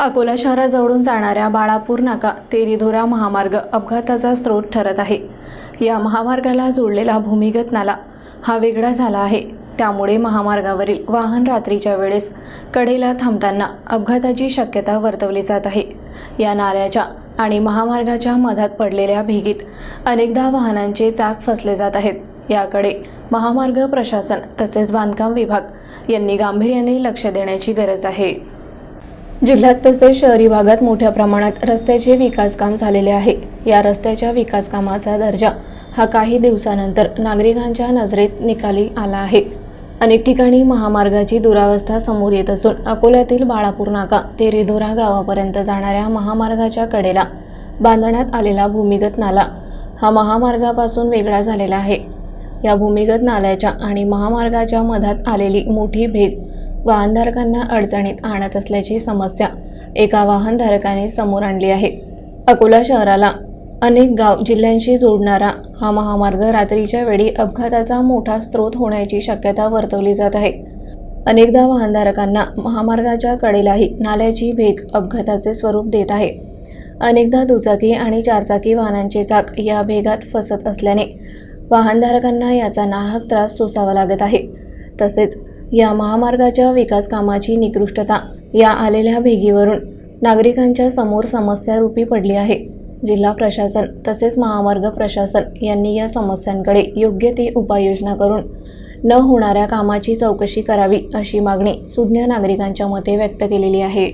अकोला शहराजवळून जाणाऱ्या बाळापूर नाका तेरीधोरा महामार्ग अपघाताचा स्रोत ठरत आहे. या महामार्गाला जोडलेला भूमिगत नाला हा वेगळा झाला आहे. त्यामुळे महामार्गावरील वाहन रात्रीच्या वेळेस कडेला थांबताना अपघाताची शक्यता वर्तवली जात आहे. या नाल्याच्या आणि महामार्गाच्या मधात पडलेल्या भेगीत अनेकदा वाहनांचे चाक फसले जात आहेत. याकडे महामार्ग प्रशासन तसेच बांधकाम विभाग यांनी गांभीर्याने लक्ष देण्याची गरज आहे. जिल्ह्यात तसेच शहरी भागात मोठ्या प्रमाणात रस्त्याचे विकासकाम झालेले आहे. या रस्त्याच्या विकासकामाचा दर्जा हा काही दिवसानंतर नागरिकांच्या नजरेत निकाली आला आहे. अनेक ठिकाणी महामार्गाची दुरावस्था समोर येत असून अकोल्यातील बाळापूर नाका ते रिधोरा गावापर्यंत जाणाऱ्या महामार्गाच्या कडेला बांधण्यात आलेला भूमिगत नाला हा महामार्गापासून वेगळा झालेला आहे. या भूमिगत नाल्याच्या आणि महामार्गाच्या मधात आलेली मोठी भेद वाहनधारकांना अडचणीत आणत असल्याची समस्या एका वाहनधारकाने समोर आणली आहे. अकोला शहराला अनेक गाव जिल्ह्यांशी जोडणारा हा महामार्ग रात्रीच्या वेळी अपघाताचा मोठा स्रोत होण्याची शक्यता वर्तवली जात आहे. अनेकदा वाहनधारकांना महामार्गाच्या कडेलाही नाल्याची भेग अपघाताचे स्वरूप देत आहे. अनेकदा दुचाकी आणि चारचाकी वाहनांचे चाक या भेगात फसत असल्याने वाहनधारकांना याचा नाहक त्रास सोसावा लागत आहे. तसेच या महामार्गाच्या विकास कामाची निकृष्टता या आलेल्या भेगीवरून नागरिकांच्या समोर समस्या रूपी पडली आहे. जिल्हा प्रशासन तसेच महामार्ग प्रशासन यांनी या समस्यांकडे योग्य ती उपाययोजना करून न होणाऱ्या कामाची चौकशी करावी अशी मागणी सुज्ञ नागरिकांच्या मते व्यक्त केलेली आहे.